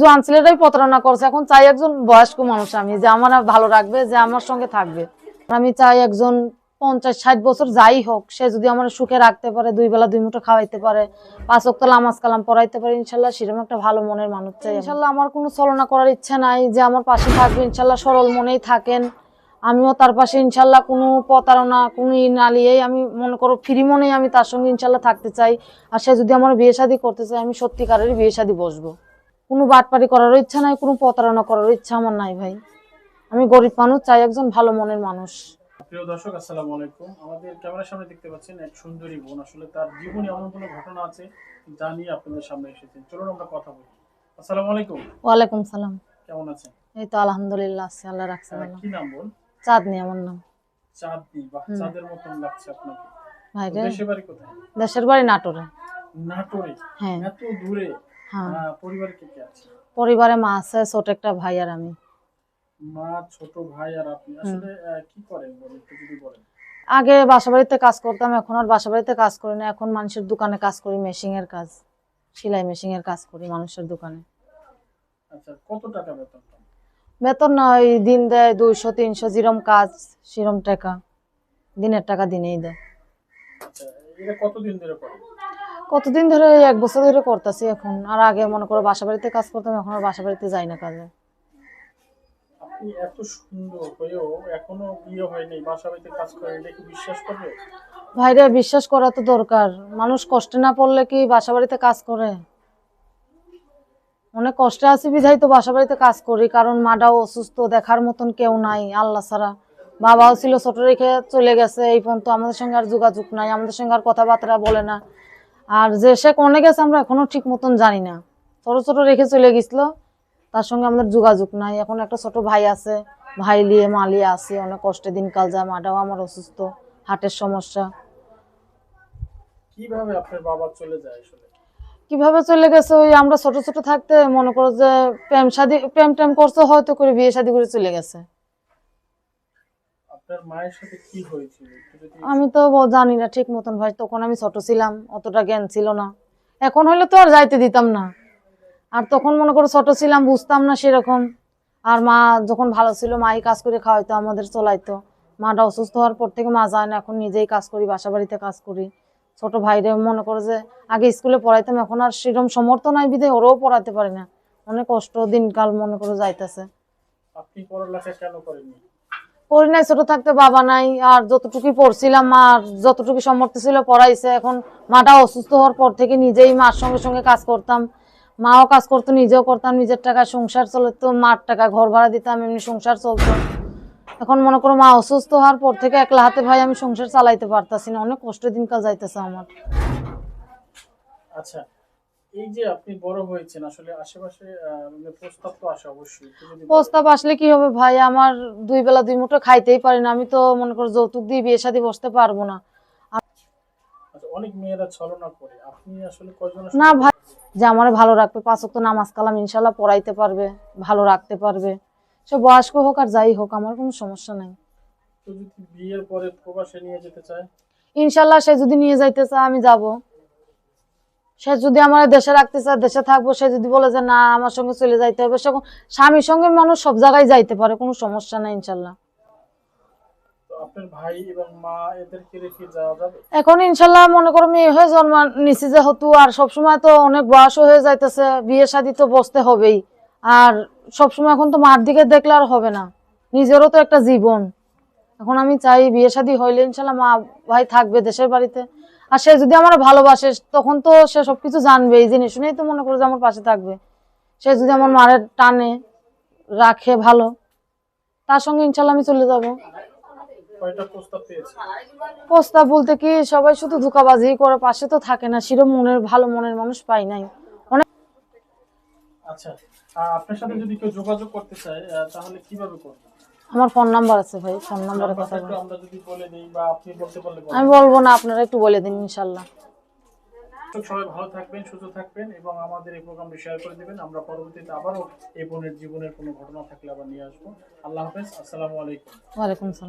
জোয়ান ছেলেটাই প্রতারণা করছে। এখন চাই একজন বয়স্ক মানুষ আমি, যে আমার ভালো রাখবে, যে আমার সঙ্গে থাকবে। আমি চাই একজন পঞ্চাশ, ষাট বছর যাই হোক, সে যদি আমার সুখে রাখতে পারে, দুই বেলা দুই মুঠো খাওয়াইতে পারে, পাঁচ অক্ত নামাজ কালাম পড়াইতে পারে, ইনশাল্লাহ সেরকম একটা ভালো মনের মানুষ চাই ইনশাল্লাহ আমার কোনো ছলনা করার ইচ্ছা নাই, যে আমার পাশে থাকবে, ইনশাল্লাহ সরল মনেই থাকেন। আমিও তার পাশে ইনশাল্লাহ কোনো প্রতারণা, কোনো ই না নিয়েই আমি মনে করো ফ্রি মনেই আমি তার সঙ্গে ইনশাল্লাহ থাকতে চাই। আর সে যদি আমার বিয়ে শাদী করতে চায়, আমি সত্যিকারেরই বিয়ে শাদী বসবো। কোনো বাটপারি করার ইচ্ছা নাই কোনো প্রতারণা করার ইচ্ছা আমার নাই ভাই। আমি গরিব মানুষ চাই একজন ভালো মনের মানুষ। প্রিয় দর্শক আসসালামু আলাইকুম। আমাদের ক্যামেরার সামনে দেখতে পাচ্ছেন এক সুন্দরী বোন। আসলে তার জীবনে এমন কোনো ঘটনা আছে যা নিয়ে আপনাদের সামনে এসেছেন। চলুন আমরা কথা বলি। আসসালামু আলাইকুম। ওয়ালাইকুম সালাম। কেমন আছেন? এই তো আলহামদুলিল্লাহ আছি আল্লাহ রাখছে আহ, ভালো। কি নাম বোন চাঁদনি আমার নাম। চাঁদনি বা চাঁদের মতন লাগছে আপনাকে। ভাই রে। দেশে বাড়ি কোথায়? দেশের বাড়ি নাটোরে। নাটোরে? হ্যাঁ। এত দূরে? হ্যাঁ। পরিবারে কে কে আছে? পরিবারে মা আছে ছোট একটা ভাই আর আমি। মা ছোট ভাই আর আপনি। আসলে কি করেন বলেন যদি বলেন। আগে বাসা বাড়িতে কাজ করতাম এখন আর বাসা বাড়িতে কাজ করি না। এখন মানুষের দোকানে কাজ করি মেশিং এর কাজ। সেলাই মেশিং এর কাজ করি মানুষের দোকানে। আচ্ছা কত টাকা বেতন বেতন না ওই দিন দেয় দুইশো তিনশো যেরম কাজ সেরম টাকা। দিনের টাকা দিনেই দেয়। আচ্ছা কতদিন ধরে করেন? কতদিন ধরে এক বছর ধরে করতেছি এখন? আর আগে মনে করো বাসা বাড়িতে কাজ করতাম এখন আর বাসা বাড়িতে যাই না কাজে। আপনি এত সুন্দর হয়েও এখনও বিয়ে হয়নি বাসা বাড়িতে কাজ করেন এটা কি বিশ্বাস করবে? ভাইরে বিশ্বাস করা তো দরকার। মানুষ কষ্টে না পড়লে কি বাসা বাড়িতে কাজ করে? অনেক কষ্টে আছি বিধাই তো বাসা বাড়িতে কাজ করি কারণ মাটাও অসুস্থ দেখার মতন কেউ নাই আল্লাহ ছাড়া। বাবাও ছিল ছোট রেখে চলে গেছে এই পর্যন্ত আমাদের সঙ্গে আর যোগাযোগ নাই আমাদের সঙ্গে আর কথাবার্তা বলে না। আর যে সে কনে গেছে আমরা এখনও ঠিক মতন জানি না। ছোট ছোট রেখে চলে গেছিল। তার সঙ্গে আমাদের যোগাযোগ নাই। এখন একটা ছোট ভাই আছে। ভাই লিয়ে মা লিয়ে আসি। অনেক কষ্টে দিনকাল যায়। মাটাও আমার অসুস্থ। হার্টের সমস্যা। কীভাবে আপনার বাবা চলে যায় আসলে? কীভাবে চলে গেছে? ওই আমরা ছোট ছোট থাকতে মনে করো যে প্রেম শাদি প্রেম টেম করছে হয়তো করে বিয়ে শাদি করে চলে গেছে আপনার মায়ের সাথে কি হয়েছিল একটু যদি আমি তো জানি না ঠিক মতন ভাই তখন আমি ছোট ছিলাম অতটা জ্ঞান ছিল না। এখন হইলে তো আর যাইতে দিতাম না। আর তখন মনে করো ছোট ছিলাম বুঝতাম না সেরকম। আর মা যখন ভালো ছিল মাই কাজ করে খাওয়াইতো আমাদের চলাইতো। মাটা অসুস্থ হওয়ার পর থেকে মা যায় না এখন নিজেই কাজ করি বাসা বাড়িতে কাজ করি। ছোট ভাইরে মনে করো যে আগে স্কুলে পড়াইতাম এখন আর সেরকম সমর্থ নাই বিধে ওরাও পড়াতে পারে না। অনেক কষ্ট দিনকাল মনে করে যাইতেছে। আপনি পড়ালেখা কেন করেননি? পড়ি নাই, ছোট থাকতে বাবা নাই, আর যতটুকু পড়ছিলাম মা যতটুকু সমর্থ ছিল পড়াইছে। এখন মাটা অসুস্থ হওয়ার পর থেকে নিজেই মার সঙ্গে সঙ্গে কাজ করতাম। মাও কাজ করতো, নিজেও করতাম, নিজের টাকা সংসার চলতো, মার টাকা ঘর ভাড়া দিতাম, এমনি সংসার চলতো। এখন মনে করো মা অসুস্থ হওয়ার পর থেকে একলা হাতে ভাই আমি সংসার চালাইতে পারতাছি না, অনেক কষ্টের দিনকাল যাইতেছে আমার। আচ্ছা। এই যে আপনি বড় হয়েছেন আসলে আশেপাশে মানে প্রস্তাব তো আসে অবশ্যই। একটু যদি বলেন। প্রস্তাব আসলে কি হবে ভাই? আমার দুই বেলা দুই মুঠো খাইতেই পারি না। আমি তো মনে করো যৌতুক দিয়ে বিয়ে শাদী বসতে পারব না। আচ্ছা অনেক মেয়েরা ছলনা করে। আপনি আসলে কয়জন না ভাই যে আমার ভালো রাখবে পাঁচ ওয়াক্ত নামাজ কালাম ইনশাল্লাহ পড়াইতে পারবে ভালো রাখতে পারবে। সে বয়স্ক হোক আর যাই হোক আমার কোনো সমস্যা নাই। কেউ যদি বিয়ের পরে প্রবাসে নিয়ে যেতে চায়? ইনশাল্লাহ সে যদি নিয়ে যাইতে চায় আমি যাব। সে যদি আমার দেশে রাখতে চায় দেশে থাকব সে যদি বলে যে না আমার সঙ্গে চলে যাইতে হবে সে স্বামীর সঙ্গে মানুষ সব জায়গায় যাইতে পারে কোনো সমস্যা নাই ইনশাল্লাহ। এখন ইনশাল্লাহ মনে করো মেয়ে হয়ে জন্মা নিছি যেহেতু আর সবসময় তো অনেক বয়স হয়ে যাইতেছে বিয়ে শাদী তো বসতে হবেই। আর সবসময় এখন তো মার দিকে দেখলে আর হবে না নিজেরও তো একটা জীবন। এখন আমি চাই বিয়ে শাদী হইলে ইনশাল্লাহ মা ভাই থাকবে দেশের বাড়িতে। আর সে যদি আমার ভালোবাসে তখন তো সে সবকিছু জানবে। এই জিনিস শুনেই তো মনে করো যে আমার পাশে থাকবে। সে যদি আমার মায়ের টানে রাখে ভালো তার সঙ্গে ইনশাল্লাহ আমি চলে যাব। প্রস্তাব বলতে কি সবাই শুধু ধোকাবাজি করে পাশে তো থাকে না সেরকম মনের ভালো মনের মানুষ পাই নাই। অনেক আচ্ছা আপনার সাথে যদি কেউ যোগাযোগ করতে চায় তাহলে কীভাবে করবে? আমার ফোন নাম্বার আছে ভাই ফোন নাম্বারে কথা বলুন আমরা যদি বলে দেই বা আপনি বলতে পারলে আমি বলব না আপনারা একটু বলে দিন ইনশাআল্লাহ সবাই ভালো থাকবেন সুস্থ থাকবেন এবং আমাদের এই প্রোগ্রামটি শেয়ার করে দেবেন। আমরা পরবর্তীতে আবারও এই বোনের জীবনের কোনো ঘটনা থাকলে আবার নিয়ে আসব। আল্লাহ হাফেজ আসসালামু আলাইকুম। ওয়ালাইকুম সালাম